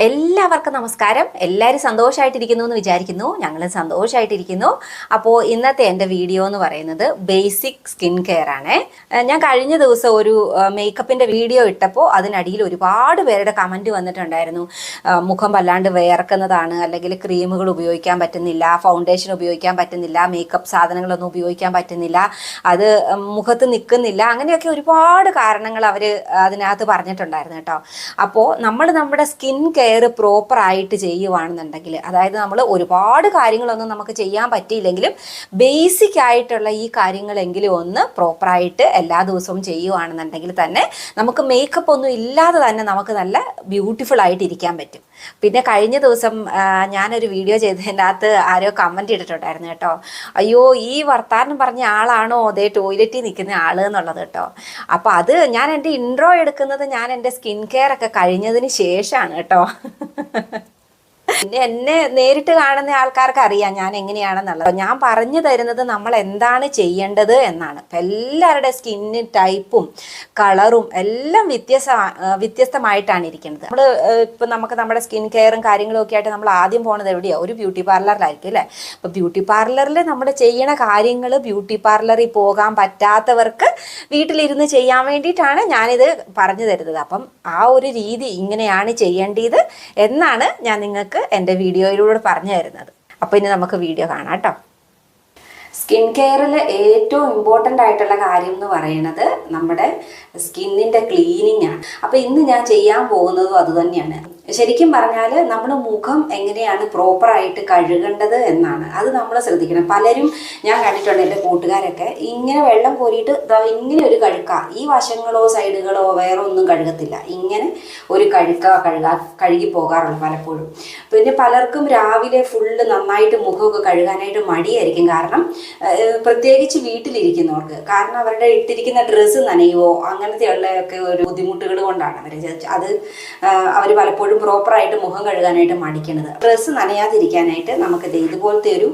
él എല്ലാവർക്കും നമസ്കാരം. എല്ലാവരും സന്തോഷമായിട്ടിരിക്കുന്നു എന്ന് വിചാരിക്കുന്നു. ഞങ്ങൾ സന്തോഷമായിട്ടിരിക്കുന്നു അപ്പോൾ ഇന്നത്തെ എന്റെ വീഡിയോ എന്ന് പറയുന്നത് ബേസിക് സ്കിൻ കെയർ ആണ്. ഞാൻ കഴിഞ്ഞ ദിവസം ഒരു മേക്കപ്പിന്റെ വീഡിയോ ഇട്ടപ്പോൾ അതിനടിയിൽ ഒരുപാട് പേരുടെ കമന്റ് വന്നിട്ടുണ്ടായിരുന്നു. മുഖം വല്ലാണ്ട് വേർക്കുന്നതാണ് അല്ലെങ്കിൽ ക്രീമുകൾ ഉപയോഗിക്കാൻ പറ്റുന്നില്ല ഫൗണ്ടേഷൻ ഉപയോഗിക്കാൻ പറ്റുന്നില്ല മേക്കപ്പ് സാധനങ്ങളൊന്നും ഉപയോഗിക്കാൻ പറ്റുന്നില്ല അത് മുഖത്ത് നിൽക്കുന്നില്ല അങ്ങനെയൊക്കെ ഒരുപാട് കാരണങ്ങൾ അവർ അതിനകത്ത് പറഞ്ഞിട്ടുണ്ടായിരുന്നു കേട്ടോ. അപ്പോൾ നമ്മൾ നമ്മുടെ സ്കിൻ കെയർ പ്രോപ്പർ ആയിട്ട് ചെയ്യുവാണെന്നുണ്ടെങ്കിൽ അതായത് നമ്മൾ ഒരുപാട് കാര്യങ്ങളൊന്നും നമുക്ക് ചെയ്യാൻ പറ്റിയില്ലെങ്കിലും ബേസിക് ആയിട്ടുള്ള ഈ കാര്യങ്ങളെങ്കിലും ഒന്ന് പ്രോപ്പറായിട്ട് എല്ലാ ദിവസവും ചെയ്യുവാണെന്നുണ്ടെങ്കിൽ തന്നെ നമുക്ക് മേക്കപ്പ് ഒന്നും ഇല്ലാതെ തന്നെ നമുക്ക് നല്ല ബ്യൂട്ടിഫുൾ ആയിട്ട് ഇരിക്കാൻ പറ്റും. പിന്നെ കഴിഞ്ഞ ദിവസം ഞാനൊരു വീഡിയോ ചെയ്തതിനകത്ത് ആരോ കമന്റ് ഇട്ടിട്ടുണ്ടായിരുന്നു കേട്ടോ. അയ്യോ ഈ വർത്താനം പറഞ്ഞ ആളാണോ? അതേ ടോയ്ലറ്റിൽ നിൽക്കുന്ന ആൾ എന്നുള്ളത് കേട്ടോ. അപ്പോൾ അത് ഞാൻ എന്റെ ഇൻട്രോ എടുക്കുന്നത് ഞാൻ എന്റെ സ്കിൻ കെയർ ഒക്കെ കഴിഞ്ഞതിന് ശേഷമാണ് കേട്ടോ. പിന്നെ എന്നെ നേരിട്ട് കാണുന്ന ആൾക്കാർക്ക് അറിയാം ഞാൻ എങ്ങനെയാണെന്നുള്ളത്. ഞാൻ പറഞ്ഞു തരുന്നത് നമ്മൾ എന്താണ് ചെയ്യേണ്ടത് എന്നാണ്. എല്ലാവരുടെ സ്കിന്ന് ടൈപ്പും കളറും എല്ലാം വ്യത്യസ്ത വ്യത്യസ്തമായിട്ടാണ് ഇരിക്കുന്നത്. നമ്മൾ ഇപ്പം നമുക്ക് നമ്മുടെ സ്കിൻ കെയറും കാര്യങ്ങളും ഒക്കെ ആയിട്ട് നമ്മൾ ആദ്യം പോണത് എവിടെയാണ് ഒരു ബ്യൂട്ടി പാർലറിലായിരിക്കും അല്ലേ? അപ്പോൾ ബ്യൂട്ടി പാർലറിൽ നമ്മൾ ചെയ്യണ കാര്യങ്ങൾ ബ്യൂട്ടി പാർലറിൽ പോകാൻ പറ്റാത്തവർക്ക് വീട്ടിലിരുന്ന് ചെയ്യാൻ വേണ്ടിയിട്ടാണ് ഞാനിത് പറഞ്ഞു തരുന്നത്. അപ്പം ആ ഒരു രീതി ഇങ്ങനെയാണ് ചെയ്യേണ്ടത് എന്നാണ് ഞാൻ നിങ്ങൾക്ക് എന്റെ വീഡിയോയിലൂടെ പറഞ്ഞു തരുന്നത്. അപ്പോൾ ഇനി നമുക്ക് വീഡിയോ കാണാം കേട്ടോ. സ്കിൻ കെയറിൽ ഏറ്റവും ഇമ്പോർട്ടന്റ് ആയിട്ടുള്ള കാര്യം എന്ന് പറയുന്നത് നമ്മുടെ സ്കിന്നിന്റെ ക്ലീനിങ് ആണ് അപ്പോൾ ഇന്ന് ഞാൻ ചെയ്യാൻ പോകുന്നതും അതുതന്നെയാണ്. ശരിക്കും പറഞ്ഞാൽ നമ്മുടെ മുഖം എങ്ങനെയാണ് പ്രോപ്പറായിട്ട് കഴുകേണ്ടത് എന്നാണ്. അത് നമ്മൾ ശ്രദ്ധിക്കണം. പലരും ഞാൻ കണ്ടിട്ടുണ്ട് എന്റെ കൂട്ടുകാരൊക്കെ ഇങ്ങനെ വെള്ളം കോരിയിട്ട് ഇങ്ങനെ ഒരു കഴുക്ക. ഈ വശങ്ങളോ സൈഡുകളോ വേറെ ഒന്നും കഴുകത്തില്ല. ഇങ്ങനെ ഒരു കഴുക്ക കഴുകാ കഴുകി പോകാറുണ്ട് പലപ്പോഴും. പിന്നെ പലർക്കും രാവിലെ ഫുള്ള് നന്നായിട്ട് മുഖമൊക്കെ കഴുകാനായിട്ട് മടിയായിരിക്കും. കാരണം പ്രത്യേകിച്ച് വീട്ടിലിരിക്കുന്നവർക്ക്. കാരണം അവരുടെ ഇട്ടിരിക്കുന്ന ഡ്രസ്സ് നനയുവോ അങ്ങനത്തെ ഉള്ളയൊക്കെ ഒരു ബുദ്ധിമുട്ടുകൾ കൊണ്ടാണ് അവർ അത് അവർ പലപ്പോഴും പ്രോപ്പറായിട്ട് മുഖം കഴുകാനായിട്ട് മടിക്കണത്. ഡ്രസ്സ് നനയാതിരിക്കാനായിട്ട് നമുക്ക് ദേ ഇതുപോലത്തെ ഒരു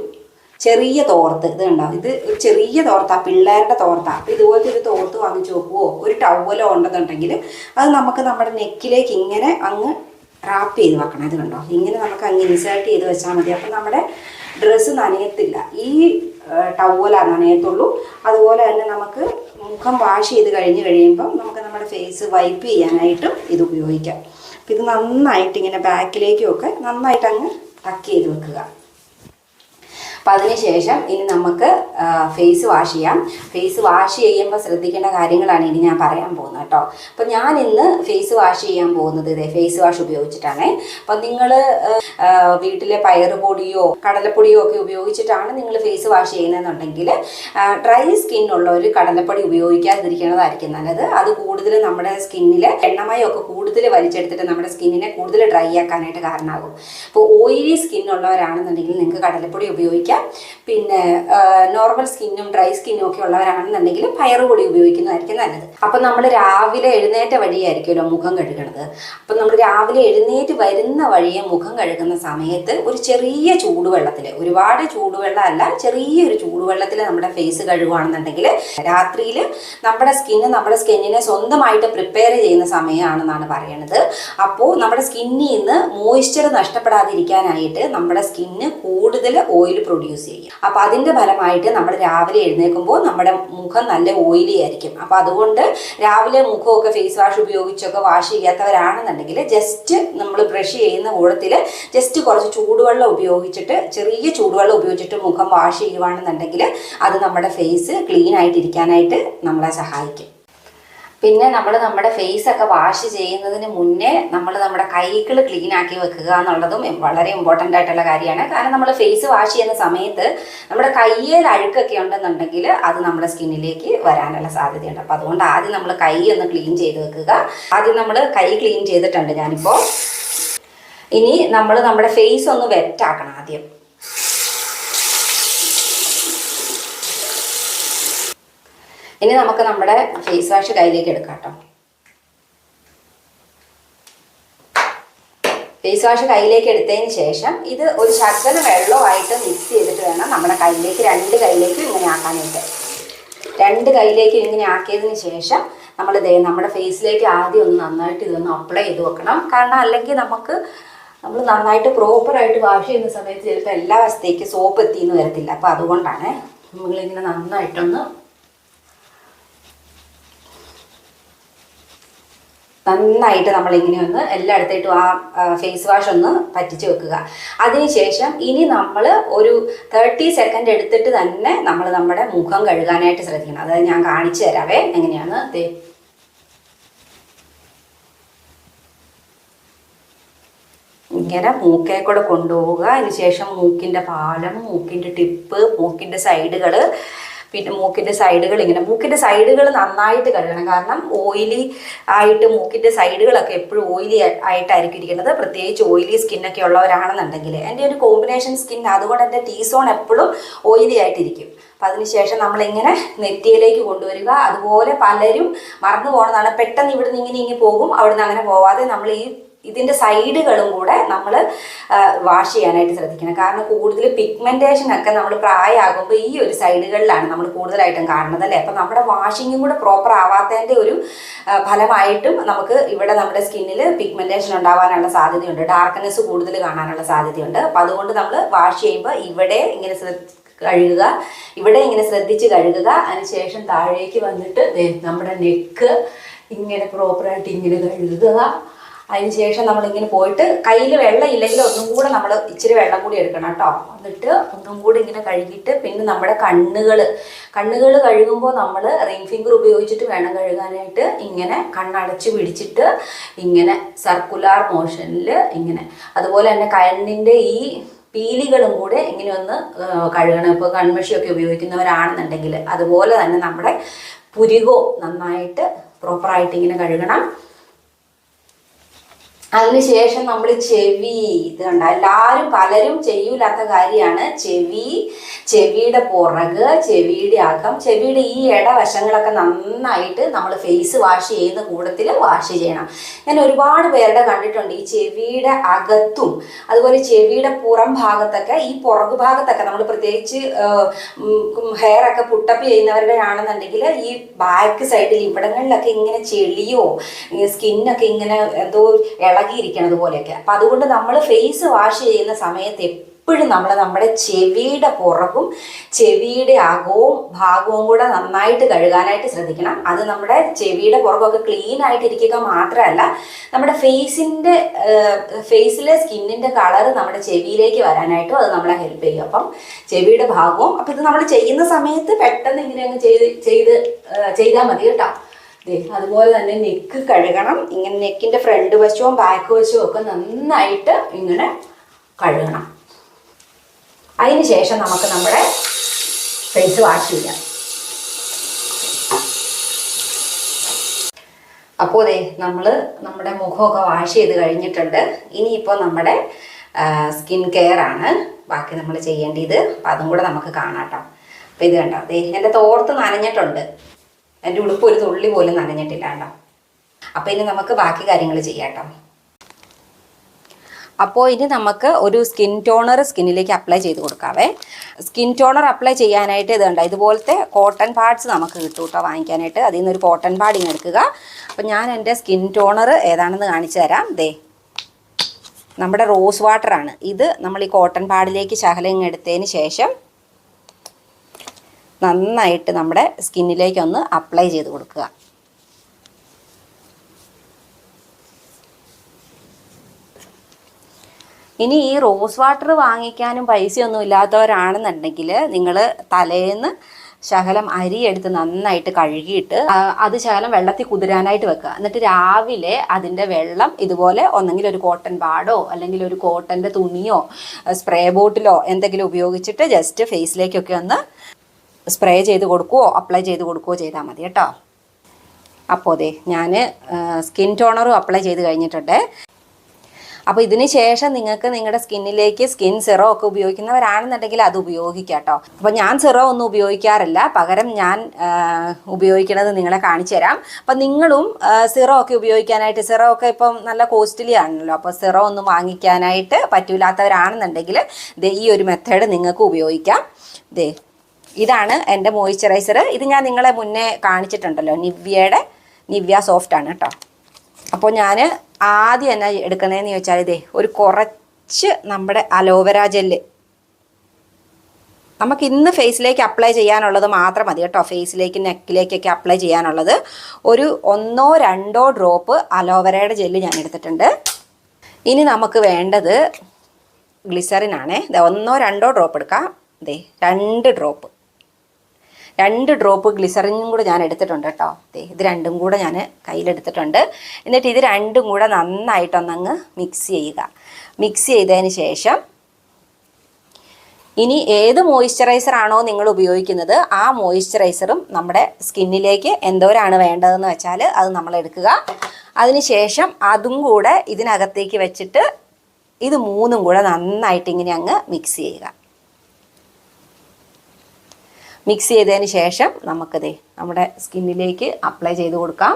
ചെറിയ തോർത്ത് ഇത് ഉണ്ടാവും ഇത് ഒരു ചെറിയ തോർത്താ പിള്ളേരുടെ തോർത്താ. അപ്പം ഇതുപോലത്തെ ഒരു തോർത്ത് വാങ്ങിച്ചു വെക്കുവോ? ഒരു ടവലോ ഉണ്ടെന്നുണ്ടെങ്കിൽ അത് നമുക്ക് നമ്മുടെ നെക്കിലേക്ക് ഇങ്ങനെ അങ്ങ് റാപ്പ് ചെയ്ത് വെക്കണം. ഇത് കണ്ടോ? ഇങ്ങനെ നമുക്ക് അങ്ങ് ഇൻസേർട്ട് ചെയ്ത് വെച്ചാൽ മതി. അപ്പം നമ്മുടെ ഡ്രസ്സ് നനയത്തില്ല. ഈ ടവല നനയത്തുള്ളൂ. അതുപോലെ തന്നെ നമുക്ക് മുഖം വാഷ് ചെയ്ത് കഴിഞ്ഞ് കഴിയുമ്പം നമുക്ക് നമ്മുടെ ഫേസ് വൈപ്പ് ചെയ്യാനായിട്ടും ഇത് ഉപയോഗിക്കാം. അപ്പം ഇത് നന്നായിട്ട് ഇങ്ങനെ ബാക്കിലേക്കും ഒക്കെ നന്നായിട്ട് അങ്ങ് ടക്ക് ചെയ്ത് വെക്കുക. അപ്പം അതിനുശേഷം ഇനി നമുക്ക് ഫേസ് വാഷ് ചെയ്യാം. ഫേസ് വാഷ് ചെയ്യുമ്പോൾ ശ്രദ്ധിക്കേണ്ട കാര്യങ്ങളാണ് ഇനി ഞാൻ പറയാൻ പോകുന്നത് കേട്ടോ. അപ്പം ഞാൻ ഇന്ന് ഫേസ് വാഷ് ചെയ്യാൻ പോകുന്നത് ഇതേ ഫേസ് വാഷ് ഉപയോഗിച്ചിട്ടാണ്. അപ്പം നിങ്ങൾ വീട്ടിലെ പയറ് പൊടിയോ കടലപ്പൊടിയോ ഒക്കെ ഉപയോഗിച്ചിട്ടാണ് നിങ്ങൾ ഫേസ് വാഷ് ചെയ്യുന്നതെന്നുണ്ടെങ്കിൽ ഡ്രൈ സ്കിൻ ഒരു കടലപ്പൊടി ഉപയോഗിക്കാതിരിക്കുന്നതായിരിക്കും നല്ലത്. അത് കൂടുതൽ നമ്മുടെ സ്കിന്നിൽ എണ്ണമയൊക്കെ കൂടുതൽ വലിച്ചെടുത്തിട്ട് നമ്മുടെ സ്കിന്നിനെ കൂടുതൽ ഡ്രൈ ആക്കാനായിട്ട് കാരണമാകും. അപ്പോൾ ഓയിലി സ്കിന്നുള്ളവരാണെന്നുണ്ടെങ്കിൽ നിങ്ങൾക്ക് കടലപ്പൊടി ഉപയോഗിക്കാം. പിന്നെ നോർമൽ സ്കിന്നും ഡ്രൈ സ്കിന്നും ഒക്കെ ഉള്ളവരാണെന്നുണ്ടെങ്കിൽ പയറുപൊടി ഉപയോഗിക്കുന്നതായിരിക്കും നല്ലത്. അപ്പം നമ്മൾ രാവിലെ എഴുന്നേറ്റ വഴിയായിരിക്കുമല്ലോ മുഖം കഴുകണത്. അപ്പം നമ്മൾ രാവിലെ എഴുന്നേറ്റ് വരുന്ന വഴിയെ മുഖം കഴുകുന്ന സമയത്ത് ഒരു ചെറിയ ചൂടുവെള്ളത്തിൽ ഒരുപാട് ചൂടുവെള്ളം അല്ല ചെറിയൊരു ചൂടുവെള്ളത്തിൽ നമ്മുടെ ഫേസ് കഴുകുകയാണെന്നുണ്ടെങ്കിൽ രാത്രിയിൽ നമ്മുടെ സ്കിന്ന് നമ്മുടെ സ്കിന്നിനെ സ്വന്തമായിട്ട് പ്രിപ്പയർ ചെയ്യുന്ന സമയമാണെന്നാണ് പറയണത്. അപ്പോൾ നമ്മുടെ സ്കിന്നിൽ നിന്ന് മോയ്സ്ചർ നഷ്ടപ്പെടാതിരിക്കാനായിട്ട് നമ്മുടെ സ്കിന്ന് കൂടുതൽ ഓയിൽ പ്രൊഡ്യൂസ് ചെയ്യും. അപ്പോൾ അതിന്റെ ഫലമായിട്ട് നമ്മൾ രാവിലെ എഴുന്നേൽക്കുമ്പോൾ നമ്മുടെ മുഖം നല്ല ഓയിലി ആയിരിക്കും. അപ്പോൾ അതുകൊണ്ട് രാവിലെ മുഖമൊക്കെ ഫേസ് വാഷ് ഉപയോഗിച്ചൊക്കെ വാഷ് ചെയ്യാത്തവരാണെന്നുണ്ടെങ്കിൽ ജസ്റ്റ് നമ്മൾ ബ്രഷ് ചെയ്യുന്ന കൂടത്തിൽ ജസ്റ്റ് കുറച്ച് ചൂടുവെള്ളം ഉപയോഗിച്ചിട്ട് ചെറിയ ചൂടുവെള്ളം ഉപയോഗിച്ചിട്ട് മുഖം വാഷ് ചെയ്യുവാണെന്നുണ്ടെങ്കിൽ അത് നമ്മുടെ ഫേസ് ക്ലീൻ ആയിട്ടിരിക്കാനായിട്ട് നമ്മളെ സഹായിക്കും. പിന്നെ നമ്മൾ നമ്മുടെ ഫേസ് ഒക്കെ വാഷ് ചെയ്യുന്നതിന് മുന്നേ നമ്മൾ നമ്മുടെ കൈകൾ ക്ലീൻ ആക്കി വെക്കുക എന്നുള്ളതും വളരെ ഇമ്പോർട്ടന്റ് ആയിട്ടുള്ള കാര്യമാണ്. കാരണം നമ്മൾ ഫേസ് വാഷ് ചെയ്യുന്ന സമയത്ത് നമ്മുടെ കയ്യിൽ അഴുക്കൊക്കെ ഉണ്ടെന്നുണ്ടെങ്കിൽ അത് നമ്മുടെ സ്കിന്നിലേക്ക് വരാനുള്ള സാധ്യതയുണ്ട്. അപ്പോൾ അതുകൊണ്ട് ആദ്യം നമ്മൾ കൈ ഒന്ന് ക്ലീൻ ചെയ്ത് വെക്കുക. ആദ്യം നമ്മൾ കൈ ക്ലീൻ ചെയ്തിട്ടുണ്ട് ഞാനിപ്പോൾ ഇനി നമ്മൾ നമ്മുടെ ഫേസ് ഒന്ന് വെറ്റാക്കണം ആദ്യം. ഇനി നമുക്ക് നമ്മുടെ ഫേസ് വാഷ് കയ്യിലേക്ക് എടുക്കാം കേട്ടോ ഫേസ് വാഷ് കയ്യിലേക്ക് എടുത്തതിന് ശേഷം ഇത് ഒരു ശർക്കര വെള്ളമായിട്ട് മിക്സ് ചെയ്തിട്ട് വേണം നമ്മുടെ കയ്യിലേക്ക് രണ്ട് കയ്യിലേക്കും ഇങ്ങനെ ആക്കാനായിട്ട്. രണ്ട് കയ്യിലേക്കും ഇങ്ങനെ ആക്കിയതിന് ശേഷം നമ്മൾ ദേ നമ്മുടെ ഫേസിലേക്ക് ആദ്യം ഒന്ന് നന്നായിട്ട് ഇതൊന്ന് അപ്ലൈ ചെയ്ത് വെക്കണം. കാരണം അല്ലെങ്കിൽ നമുക്ക് നമ്മൾ നന്നായിട്ട് പ്രോപ്പറായിട്ട് വാഷ് ചെയ്യുന്ന സമയത്ത് ചിലപ്പോൾ എല്ലാ വശത്തേക്ക് സോപ്പ് എത്തിയെന്ന് വരത്തില്ല. അപ്പോൾ അതുകൊണ്ടാണ് നമ്മളിങ്ങനെ നന്നായിട്ടൊന്ന് നന്നായിട്ട് നമ്മളിങ്ങനെ ഒന്ന് എല്ലായിടത്തേട്ടും ആ ഫേസ് വാഷ് ഒന്ന് പറ്റിച്ച് വെക്കുക. അതിനുശേഷം ഇനി നമ്മൾ ഒരു തേർട്ടി സെക്കൻഡ് എടുത്തിട്ട് തന്നെ നമ്മൾ നമ്മുടെ മുഖം കഴുകാനായിട്ട് ശ്രദ്ധിക്കണം. അതായത് ഞാൻ കാണിച്ചു തരാവേ എങ്ങനെയാണ്? ഇങ്ങനെ മൂക്കേ കൂടെ കൊണ്ടുപോവുക. അതിനുശേഷം മൂക്കിന്റെ പാലം മൂക്കിന്റെ ടിപ്പ് മൂക്കിന്റെ സൈഡുകൾ പിന്നെ മൂക്കിന്റെ സൈഡുകൾ ഇങ്ങനെ. മൂക്കിന്റെ സൈഡുകൾ നന്നായിട്ട് കഴുകണം. കാരണം ഓയിലി ആയിട്ട് മൂക്കിന്റെ സൈഡുകളൊക്കെ എപ്പോഴും ഓയിലി ആയിട്ടായിരിക്കും ഇരിക്കുന്നത്. പ്രത്യേകിച്ച് ഓയിലി സ്കിന്നൊക്കെ ഉള്ളവരാണെന്നുണ്ടെങ്കിൽ. എന്റെ ഒരു കോമ്പിനേഷൻ സ്കിൻ അതുകൊണ്ട് എന്റെ ടീ സോൺ എപ്പോഴും ഓയിലി ആയിട്ടിരിക്കും. അപ്പം അതിനുശേഷം നമ്മളിങ്ങനെ നെറ്റിയിലേക്ക് കൊണ്ടുവരിക. അതുപോലെ പലരും മറന്നു പോകണമെന്നാണ് പെട്ടെന്ന് ഇവിടുന്ന് ഇങ്ങനെ ഇങ്ങനെ പോകും. അവിടുന്ന് അങ്ങനെ പോവാതെ നമ്മൾ ഈ ഇതിന്റെ സൈഡുകളും കൂടെ നമ്മൾ വാഷ് ചെയ്യാനായിട്ട് ശ്രദ്ധിക്കണം. കാരണം കൂടുതൽ പിഗ്മെന്റേഷൻ ഒക്കെ നമ്മൾ പ്രായമാകുമ്പോൾ ഈ ഒരു സൈഡുകളിലാണ് നമ്മൾ കൂടുതലായിട്ടും കാണുന്നത് അല്ലേ? അപ്പം നമ്മുടെ വാഷിങ്ങും കൂടെ പ്രോപ്പർ ആവാത്തതിന്റെ ഒരു ഫലമായിട്ടും നമുക്ക് ഇവിടെ നമ്മുടെ സ്കിന്നിൽ പിഗ്മെന്റേഷൻ ഉണ്ടാവാനുള്ള സാധ്യതയുണ്ട്. ഡാർക്ക്നെസ് കൂടുതൽ കാണാനുള്ള സാധ്യതയുണ്ട്. അപ്പം അതുകൊണ്ട് നമ്മൾ വാഷ് ചെയ്യുമ്പോൾ ഇവിടെ ഇങ്ങനെ കഴുകുക ഇവിടെ ഇങ്ങനെ ശ്രദ്ധിച്ച് കഴുകുക. അതിനുശേഷം താഴേക്ക് വന്നിട്ട് നമ്മുടെ നെക്ക് ഇങ്ങനെ പ്രോപ്പറായിട്ട് ഇങ്ങനെ കഴുകുക. അതിനുശേഷം നമ്മളിങ്ങനെ പോയിട്ട് കയ്യിൽ വെള്ളം ഇല്ലെങ്കിൽ ഒന്നും കൂടെ നമ്മൾ ഇച്ചിരി വെള്ളം കൂടി എടുക്കണം കേട്ടോ. എന്നിട്ട് ഒന്നും കൂടി ഇങ്ങനെ കഴുകിയിട്ട് പിന്നെ നമ്മുടെ കണ്ണുകൾ കണ്ണുകൾ കഴുകുമ്പോൾ നമ്മൾ റിംഗ് ഫിംഗർ ഉപയോഗിച്ചിട്ട് വേണം കഴുകാനായിട്ട്. ഇങ്ങനെ കണ്ണടച്ച് പിടിച്ചിട്ട് ഇങ്ങനെ സർക്കുലാർ മോഷനിൽ ഇങ്ങനെ. അതുപോലെ തന്നെ കണ്ണിന്റെ ഈ പീലികളും കൂടെ ഇങ്ങനെ ഒന്ന് കഴുകണം. ഇപ്പോൾ കൺമഷിയൊക്കെ ഉപയോഗിക്കുന്നവരാണെന്നുണ്ടെങ്കിൽ അതുപോലെ തന്നെ നമ്മുടെ പുരികോ നന്നായിട്ട് പ്രോപ്പറായിട്ട് ഇങ്ങനെ കഴുകണം. അതിനുശേഷം നമ്മൾ ചെവി ഇത് കണ്ട എല്ലാവരും പലരും ചെയ്യൂലാത്ത കാര്യമാണ് ചെവി ചെവിയുടെ പുറക് ചെവിയുടെ അകം ചെവിയുടെ ഈ ഇടവശങ്ങളൊക്കെ നന്നായിട്ട് നമ്മൾ ഫേസ് വാഷ് ചെയ്യുന്ന കൂടത്തിൽ വാഷ് ചെയ്യണം. ഞാൻ ഒരുപാട് പേരുടെ കണ്ടിട്ടുണ്ട് ഈ ചെവിയുടെ അകത്തും അതുപോലെ ചെവിയുടെ പുറം ഭാഗത്തൊക്കെ ഈ പുറകു ഭാഗത്തൊക്കെ നമ്മൾ പ്രത്യേകിച്ച് ഹെയർ ഒക്കെ പുട്ടപ്പ് ചെയ്യുന്നവരുടെ ആണെന്നുണ്ടെങ്കിൽ ഈ ബാക്ക് സൈഡിൽ ഇവിടങ്ങളിലൊക്കെ ഇങ്ങനെ ചെളിയോ സ്കിന്നൊക്കെ ഇങ്ങനെ എന്തോ ഇളകിയിരിക്കണത് പോലെയൊക്കെ. അപ്പം അതുകൊണ്ട് നമ്മൾ ഫേസ് വാഷ് ചെയ്യുന്ന സമയത്ത് എപ്പോഴും നമ്മൾ നമ്മുടെ ചെവിയുടെ പുറകും ചെവിയുടെ അകവും ഭാഗവും കൂടെ നന്നായിട്ട് കഴുകാനായിട്ട് ശ്രദ്ധിക്കണം. അത് നമ്മുടെ ചെവിയുടെ പുറകൊക്കെ ക്ലീൻ ആയിട്ടിരിക്കുക മാത്രമല്ല നമ്മുടെ ഫേസിന്റെ ഫേസിലെ സ്കിന്നിന്റെ കളർ നമ്മുടെ ചെവിയിലേക്ക് വരാനായിട്ടും അത് നമ്മളെ ഹെൽപ്പ് ചെയ്യും. അപ്പം ചെവിയുടെ ഭാഗവും അപ്പം ഇത് നമ്മൾ ചെയ്യുന്ന സമയത്ത് പെട്ടെന്ന് ഇങ്ങനെ അങ്ങ് ചെയ്ത് ചെയ്ത് ചെയ്താൽ മതി കേട്ടോ. അതുപോലെ തന്നെ നെക്ക് കഴുകണം. ഇങ്ങനെ നെക്കിന്റെ ഫ്രണ്ട് വശവും ബാക്ക് വശവും ഒക്കെ നന്നായിട്ട് ഇങ്ങനെ കഴുകണം. അതിന് ശേഷം നമുക്ക് നമ്മുടെ ഫേസ് വാഷ് ചെയ്യാം. അപ്പോ അതെ നമ്മൾ നമ്മുടെ മുഖമൊക്കെ വാഷ് ചെയ്ത് കഴിഞ്ഞിട്ടുണ്ട്. ഇനിയിപ്പോൾ നമ്മുടെ സ്കിൻ കെയർ ആണ് ബാക്കി നമ്മൾ ചെയ്യേണ്ടത്. അപ്പം അതും കൂടെ നമുക്ക് കാണാം കേട്ടോ. അപ്പോൾ ഇത് കണ്ടോ? അതെ എന്റെ തോർത്ത് നനഞ്ഞിട്ടുണ്ട്. എന്റെ ഉടുപ്പ് ഒരു തുള്ളി പോലും നനഞ്ഞിട്ടില്ല കേട്ടോ. അപ്പോൾ ഇനി നമുക്ക് ബാക്കി കാര്യങ്ങൾ ചെയ്യാട്ടോ അപ്പോൾ ഇനി നമുക്ക് ഒരു സ്കിൻ ടോണർ സ്കിന്നിലേക്ക് അപ്ലൈ ചെയ്ത് കൊടുക്കാവേ. സ്കിൻ ടോണർ അപ്ലൈ ചെയ്യാനായിട്ട് ഇത് കണ്ടോ? ഇതുപോലത്തെ കോട്ടൺ പാഡ്സ് നമുക്ക് കിട്ടും കേട്ടോ വാങ്ങിക്കാനായിട്ട്. അതിൽ നിന്ന് ഒരു കോട്ടൺ പാഡ് ഇങ്ങനെ എടുക്കുക. അപ്പം ഞാൻ എന്റെ സ്കിൻ ടോണർ ഏതാണെന്ന് കാണിച്ചു തരാം. ദേ നമ്മുടെ റോസ് വാട്ടറാണ്. ഇത് നമ്മൾ ഈ കോട്ടൺ പാഡിലേക്ക് ശകലം എടുത്തതിന് ശേഷം നന്നായിട്ട് നമ്മുടെ സ്കിന്നിലേക്ക് ഒന്ന് അപ്ലൈ ചെയ്ത് കൊടുക്കുക. ഇനി ഈ റോസ് വാട്ടർ വാങ്ങിക്കാനും പൈസയൊന്നും ഇല്ലാത്തവരാണെന്നുണ്ടെങ്കിൽ നിങ്ങൾ തലേന്ന് ശകലം അരിയെടുത്ത് നന്നായിട്ട് കഴുകിയിട്ട് അത് ശകലം വെള്ളത്തിൽ കുതിരാനായിട്ട് വെക്കുക. എന്നിട്ട് രാവിലെ അതിന്റെ വെള്ളം ഇതുപോലെ ഒന്നെങ്കിൽ ഒരു കോട്ടൺ പാഡോ അല്ലെങ്കിൽ ഒരു കോട്ടന്റെ തുണിയോ സ്പ്രേ ബോട്ടിലോ എന്തെങ്കിലും ഉപയോഗിച്ചിട്ട് ജസ്റ്റ് ഫേസിലേക്കൊക്കെ ഒന്ന് സ്പ്രേ ചെയ്ത് കൊടുക്കുകയോ അപ്ലൈ ചെയ്ത് കൊടുക്കുകയോ ചെയ്താൽ മതി കേട്ടോ. അപ്പോൾ അതെ ഞാൻ സ്കിൻ ടോണറും അപ്ലൈ ചെയ്ത് കഴിഞ്ഞിട്ടുണ്ട്. അപ്പോൾ ഇതിന് ശേഷം നിങ്ങൾക്ക് നിങ്ങളുടെ സ്കിന്നിലേക്ക് സ്കിൻ സിറോ ഒക്കെ ഉപയോഗിക്കുന്നവരാണെന്നുണ്ടെങ്കിൽ അത് ഉപയോഗിക്കാം കേട്ടോ. അപ്പോൾ ഞാൻ സിറോ ഒന്നും ഉപയോഗിക്കാറില്ല. പകരം ഞാൻ ഉപയോഗിക്കുന്നത് നിങ്ങളെ കാണിച്ചു തരാം. അപ്പം നിങ്ങളും സിറോ ഒക്കെ ഉപയോഗിക്കാനായിട്ട് സിറോ ഒക്കെ ഇപ്പം നല്ല കോസ്റ്റ്ലി ആണല്ലോ. അപ്പോൾ സിറോ ഒന്നും വാങ്ങിക്കാനായിട്ട് പറ്റില്ലാത്തവരാണെന്നുണ്ടെങ്കിൽ ദേ ഈ ഒരു മെത്തേഡ് നിങ്ങൾക്ക് ഉപയോഗിക്കാം. ദേ ഇതാണ് എന്റെ മോയ്സ്ചറൈസർ ഇത് ഞാൻ നിങ്ങളെ മുന്നേ കാണിച്ചിട്ടുണ്ടല്ലോ നിവ്യയുടെ നിവ്യ സോഫ്റ്റ് ആണ് കേട്ടോ. അപ്പോൾ ഞാൻ ആദ്യം എന്നാ എടുക്കുന്നതെന്ന് ചോദിച്ചാൽ ഇതേ ഒരു കുറച്ച് നമ്മുടെ അലോവേര ജെല്ല് നമുക്ക് ഇന്ന് ഫേസിലേക്ക് അപ്ലൈ ചെയ്യാനുള്ളത് മാത്രം മതി കേട്ടോ. ഫേസിലേക്ക് നെക്കിലേക്കൊക്കെ അപ്ലൈ ചെയ്യാനുള്ളത്. ഒരു ഒന്നോ രണ്ടോ ഡ്രോപ്പ് അലോവേരയുടെ ജെല്ല് ഞാൻ എടുത്തിട്ടുണ്ട്. ഇനി നമുക്ക് വേണ്ടത് ഗ്ലിസറിനാണേ ഒന്നോ രണ്ടോ ഡ്രോപ്പ് എടുക്കാം. ദേ രണ്ട് ഡ്രോപ്പ് രണ്ട് ഡ്രോപ്പ് ഗ്ലിസറിനും കൂടെ ഞാൻ എടുത്തിട്ടുണ്ട് കേട്ടോ ഇത് രണ്ടും കൂടെ ഞാൻ കയ്യിലെടുത്തിട്ടുണ്ട്. എന്നിട്ട് ഇത് രണ്ടും കൂടെ നന്നായിട്ടൊന്നങ്ങ് മിക്സ് ചെയ്യുക. മിക്സ് ചെയ്തതിന് ശേഷം ഇനി ഏത് മോയ്സ്ചറൈസർ ആണോ നിങ്ങൾ ഉപയോഗിക്കുന്നത് ആ മോയ്സ്ചറൈസറും നമ്മുടെ സ്കിന്നിലേക്ക് എന്തോരാണ് വേണ്ടതെന്ന് വെച്ചാൽ അത് നമ്മൾ എടുക്കുക. അതിനുശേഷം അതും കൂടെ ഇതിനകത്തേക്ക് വെച്ചിട്ട് ഇത് മൂന്നും കൂടെ നന്നായിട്ട് ഇങ്ങനെ അങ്ങ് മിക്സ് ചെയ്യുക. മിക്സ് ചെയ്തതിന് ശേഷം നമുക്കതേ നമ്മുടെ സ്കിന്നിലേക്ക് അപ്ലൈ ചെയ്ത് കൊടുക്കാം.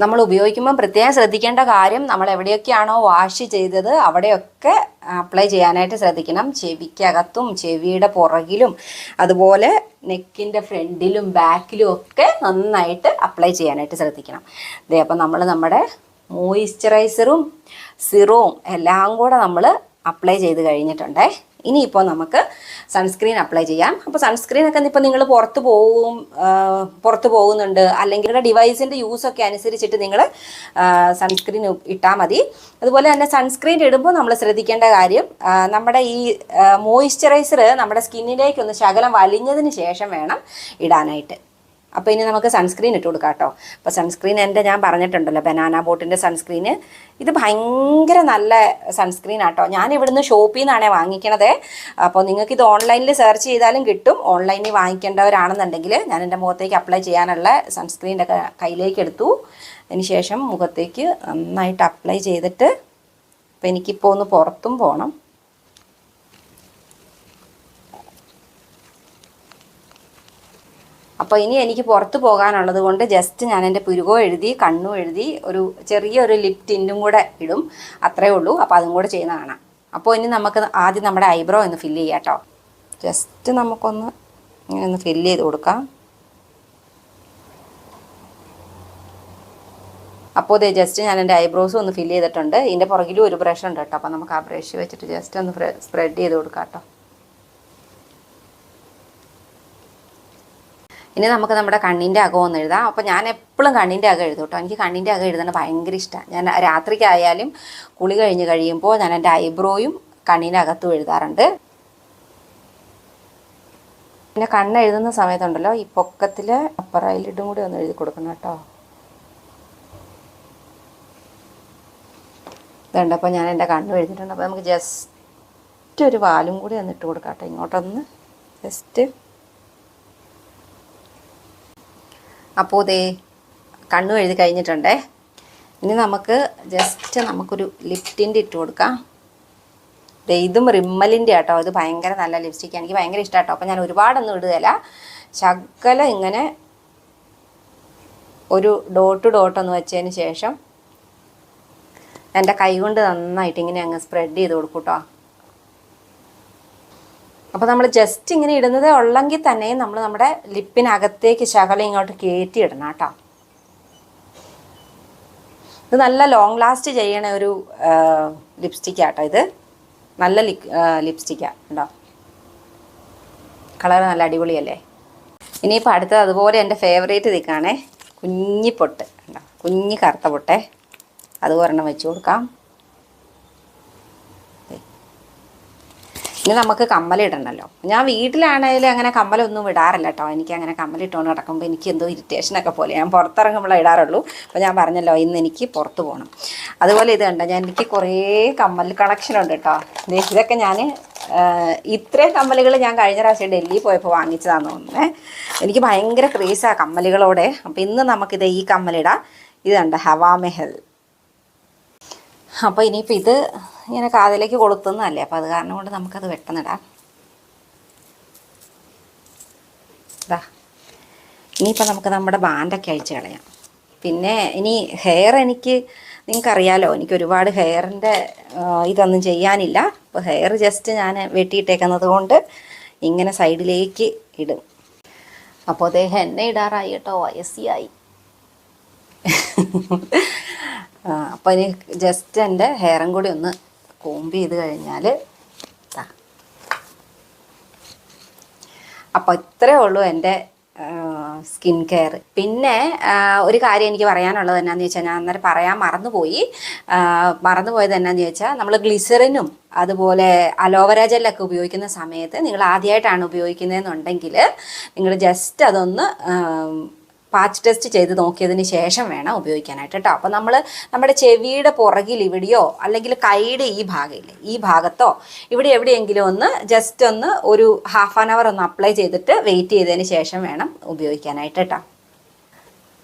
നമ്മൾ ഉപയോഗിക്കുമ്പോൾ പ്രത്യേകം ശ്രദ്ധിക്കേണ്ട കാര്യം നമ്മൾ എവിടെയൊക്കെയാണോ വാഷ് ചെയ്തത് അവിടെയൊക്കെ അപ്ലൈ ചെയ്യാനായിട്ട് ശ്രദ്ധിക്കണം. ചെവിക്കകത്തും ചെവിയുടെ പുറകിലും അതുപോലെ നെക്കിന്റെ ഫ്രണ്ടിലും ബാക്കിലും ഒക്കെ നന്നായിട്ട് അപ്ലൈ ചെയ്യാനായിട്ട് ശ്രദ്ധിക്കണം. ഇതേ അപ്പം നമ്മൾ നമ്മുടെ മോയിസ്ചറൈസറും സിറവും എല്ലാം കൂടെ നമ്മൾ അപ്ലൈ ചെയ്ത് കഴിഞ്ഞിട്ടുണ്ടേ. ഇനിയിപ്പോൾ നമുക്ക് സൺസ്ക്രീൻ അപ്ലൈ ചെയ്യാം. അപ്പോൾ സൺസ്ക്രീൻ ഒക്കെ ഇപ്പോൾ നിങ്ങൾ പുറത്ത് പോവും പുറത്ത് പോകുന്നുണ്ട് അല്ലെങ്കിൽ ഡിവൈസിന്റെ യൂസൊക്കെ അനുസരിച്ചിട്ട് നിങ്ങൾ സൺസ്ക്രീൻ ഇട്ടാൽ മതി. അതുപോലെ തന്നെ സൺസ്ക്രീൻ ഇടുമ്പോൾ നമ്മൾ ശ്രദ്ധിക്കേണ്ട കാര്യം നമ്മുടെ ഈ മോയിസ്ചറൈസർ നമ്മുടെ സ്കിന്നിലേക്കൊന്ന് ശകലം വലിഞ്ഞതിന് ശേഷം വേണം ഇടാനായിട്ട്. അപ്പോൾ ഇനി നമുക്ക് സൺസ്ക്രീൻ ഇട്ട് കൊടുക്കാം കേട്ടോ. അപ്പോൾ സൺസ്ക്രീൻ എന്റെ ഞാൻ പറഞ്ഞിട്ടുണ്ടല്ലോ ബനാന ബോട്ടിന്റെ സൺസ്ക്രീന് ഇത് ഭയങ്കര നല്ല സൺസ്ക്രീൻ ആട്ടോ. ഞാൻ ഇവിടുന്ന് ഷോപ്പിൽ നിന്നാണ് വാങ്ങിക്കണത്. അപ്പോൾ നിങ്ങൾക്ക് ഇത് ഓൺലൈനിൽ സെർച്ച് ചെയ്താലും കിട്ടും. ഓൺലൈനിൽ വാങ്ങിക്കേണ്ടവരാണെന്നുണ്ടെങ്കിൽ ഞാൻ എന്റെ മുഖത്തേക്ക് അപ്ലൈ ചെയ്യാനുള്ള സൺസ്ക്രീന്റെ കയ്യിലേക്ക് എടുത്തു. അതിന് ശേഷം മുഖത്തേക്ക് നന്നായിട്ട് അപ്ലൈ ചെയ്തിട്ട് അപ്പോൾ എനിക്കിപ്പോൾ ഒന്ന് പുറത്തും പോകണം അപ്പോൾ ഇനി എനിക്ക് പുറത്ത് പോകാനുള്ളത് കൊണ്ട് ജസ്റ്റ് ഞാൻ എന്റെ പുരുകോ എഴുതി കണ്ണും എഴുതി ഒരു ചെറിയൊരു ലിപ് ടിന്റും കൂടെ ഇടും. അത്രേ ഉള്ളൂ. അപ്പോൾ അതും കൂടെ ചെയ്യുന്ന കാണാം. അപ്പോൾ ഇനി നമുക്ക് ആദ്യം നമ്മുടെ ഐബ്രോ ഒന്ന് ഫില്ല് ചെയ്യാം കേട്ടോ. ജസ്റ്റ് നമുക്കൊന്ന് ഇങ്ങനെ ഒന്ന് ഫില്ല് ചെയ്ത് കൊടുക്കാം. അപ്പോൾ ഇതേ ജസ്റ്റ് ഞാൻ എന്റെ ഐബ്രോസും ഒന്ന് ഫില്ല് ചെയ്തിട്ടുണ്ട്. ഇതിന്റെ പുറകിലും ഒരു ബ്രഷ് ഉണ്ട് കേട്ടോ. അപ്പോൾ നമുക്ക് ആ ബ്രഷ് വെച്ചിട്ട് ജസ്റ്റ് ഒന്ന് സ്പ്രെഡ് ചെയ്ത് കൊടുക്കാം കേട്ടോ. ഇനി നമുക്ക് നമ്മുടെ കണ്ണിന്റെ അകം ഒന്ന് എഴുതാം. അപ്പോൾ ഞാൻ എപ്പോഴും കണ്ണിന്റെ അകം എഴുതും കേട്ടോ. എനിക്ക് കണ്ണിന്റെ അകം എഴുതുന്നത് ഭയങ്കര ഇഷ്ടമാണ് ഞാൻ രാത്രിക്കായാലും കുളി കഴിഞ്ഞ് കഴിയുമ്പോൾ ഞാൻ എന്റെ ഐബ്രോയും കണ്ണിന്റെ അകത്തും എഴുതാറുണ്ട്. പിന്നെ കണ്ണ് എഴുതുന്ന സമയത്തുണ്ടല്ലോ ഈ പൊക്കത്തിൽ അപ്പറയിലിട്ടും കൂടി ഒന്ന് എഴുതി കൊടുക്കണം കേട്ടോ. ഇതുണ്ട്. അപ്പോൾ ഞാൻ എന്റെ കണ്ണ് എഴുതിയിട്ടുണ്ട്. അപ്പോൾ നമുക്ക് ജസ്റ്റ് ഒരു വാലും കൂടി ഒന്ന് ഇട്ട് കൊടുക്കാം കേട്ടോ. ഇങ്ങോട്ടൊന്ന് ജസ്റ്റ് അപ്പോൾ ദേ കണ്ണു എഴുതി കഴിഞ്ഞിട്ടുണ്ടേ. ഇനി നമുക്ക് ജസ്റ്റ് നമുക്കൊരു ലിപ്റ്റിന്റെ ഇട്ട് കൊടുക്കാം. ഇതും റിമ്മലിന്റെ ആട്ടോ. ഇത് ഭയങ്കര നല്ല ലിപ്സ്റ്റിക്കാണ് എനിക്ക് ഭയങ്കര ഇഷ്ടം കേട്ടോ അപ്പോൾ ഞാൻ ഒരുപാടൊന്നും ഇടുകയില്ല. ശകലം ഇങ്ങനെ ഒരു ഡോട്ട് ഡോട്ട് ഒന്ന് വെച്ചതിന് ശേഷം എന്റെ കൈ കൊണ്ട് നന്നായിട്ട് ഇങ്ങനെ അങ്ങ് സ്പ്രെഡ് ചെയ്ത് കൊടുക്കൂട്ടോ കേട്ടോ അപ്പോൾ നമ്മൾ ജസ്റ്റ് ഇങ്ങനെ ഇടുന്നതേ ഉള്ളെങ്കിൽ തന്നെ നമ്മൾ നമ്മുടെ ലിപ്പിനകത്തേക്ക് ശകലം ഇങ്ങോട്ട് കയറ്റി ഇടണം കേട്ടോ. ഇത് നല്ല ലോങ് ലാസ്റ്റ് ചെയ്യണ ഒരു ലിപ്സ്റ്റിക് ആട്ടോ ഇത്. നല്ല ലിപ് ലിപ്സ്റ്റിക്കാണ് കേട്ടോ കളർ നല്ല അടിപൊളിയല്ലേ? ഇനിയിപ്പോൾ അടുത്തത് അതുപോലെ എന്റെ ഫേവറേറ്റ് ഇതിക്കാണേ കുഞ്ഞി പൊട്ട് കണ്ടോ? കുഞ്ഞി കറുത്ത പൊട്ടേ. അത് ഒരെണ്ണം വെച്ച് കൊടുക്കാം. ഇനി നമുക്ക് കമ്മലിടണമല്ലോ ഞാൻ വീട്ടിലാണെങ്കിലും അങ്ങനെ കമ്മലൊന്നും ഇടാറില്ല കേട്ടോ എനിക്ക് അങ്ങനെ കമ്മലിട്ടുകൊണ്ട് നടക്കുമ്പോൾ എനിക്ക് എന്തോ ഇറിറ്റേഷനൊക്കെ പോലെ. ഞാൻ പുറത്തിറങ്ങുമ്പോഴേ ഇടാറുള്ളൂ. അപ്പോൾ ഞാൻ പറഞ്ഞല്ലോ ഇന്ന് എനിക്ക് പുറത്ത് പോകണം അതുപോലെ ഇത് കണ്ടോ ഞാൻ എനിക്ക് കുറേ കമ്മൽ കളക്ഷൻ ഉണ്ട് കേട്ടോ ഇതൊക്കെ ഞാൻ ഇത്രയും കമ്മലുകൾ ഞാൻ കഴിഞ്ഞ പ്രാവശ്യം ഡൽഹിയിൽ പോയപ്പോൾ വാങ്ങിച്ചതാണെന്ന് തോന്നുന്നേ. എനിക്ക് ഭയങ്കര ക്രേസാണ് കമ്മലുകളോടെ. അപ്പോൾ ഇന്ന് നമുക്കിത് ഈ കമ്മലിടാം. ഇത് കണ്ട ഹവാ മെഹൽ. അപ്പോൾ ഇനിയിപ്പോൾ ഇത് ഇങ്ങനെ കാതിലേക്ക് കൊളുത്തുന്നതല്ലേ അപ്പോൾ അത് കാരണം കൊണ്ട് നമുക്കത് വെട്ടന്നിടാം ഇതാ ഇനിയിപ്പോൾ നമുക്ക് നമ്മുടെ ബാൻഡൊക്കെ അഴിച്ച് കളയാം. പിന്നെ ഇനി ഹെയർ എനിക്ക് നിങ്ങൾക്കറിയാലോ എനിക്ക് ഒരുപാട് ഹെയറിന്റെ ഇതൊന്നും ചെയ്യാനില്ല. അപ്പോൾ ഹെയർ ജസ്റ്റ് ഞാൻ വെട്ടിയിട്ടേക്കുന്നത് കൊണ്ട് ഇങ്ങനെ സൈഡിലേക്ക് ഇടും. അപ്പോൾ അദ്ദേഹം എന്നെ ഇടാറായി കേട്ടോ വയസ്സിയായി. അപ്പോൾ ഇനി ജസ്റ്റ് എന്റെ ഹെയറും കൂടി ഒന്ന് കോമ്പ് ചെയ്ത് കഴിഞ്ഞാൽ അപ്പോൾ ഇത്രയേ ഉള്ളൂ എന്റെ സ്കിൻ കെയർ. പിന്നെ ഒരു കാര്യം എനിക്ക് പറയാനുള്ളത് എന്നാന്ന് ചോദിച്ചാൽ ഞാൻ അന്നേരം പറയാൻ മറന്നുപോയി. മറന്നുപോയത് എന്നാന്ന് ചോദിച്ചാൽ നമ്മൾ ഗ്ലിസറിനും അതുപോലെ അലോവര ജെല്ലൊക്കെ ഉപയോഗിക്കുന്ന സമയത്ത് നിങ്ങൾ ആദ്യമായിട്ടാണ് ഉപയോഗിക്കുന്നതെന്നുണ്ടെങ്കിൽ നിങ്ങൾ ജസ്റ്റ് അതൊന്ന് പാച്ച് ടെസ്റ്റ് ചെയ്ത് നോക്കിയതിന് ശേഷം വേണം ഉപയോഗിക്കാനായിട്ട് കേട്ടോ. അപ്പോൾ നമ്മൾ നമ്മുടെ ചെവിയുടെ പുറകിൽ ഇവിടെയോ അല്ലെങ്കിൽ കൈയുടെ ഈ ഭാഗമില്ലേ ഈ ഭാഗത്തോ ഇവിടെ എവിടെയെങ്കിലും ഒന്ന് ജസ്റ്റ് ഒന്ന് ഒരു ഹാഫ് ആൻ അവർ ഒന്ന് അപ്ലൈ ചെയ്തിട്ട് വെയിറ്റ് ചെയ്തതിന് ശേഷം വേണം ഉപയോഗിക്കാനായിട്ട് കേട്ടോ.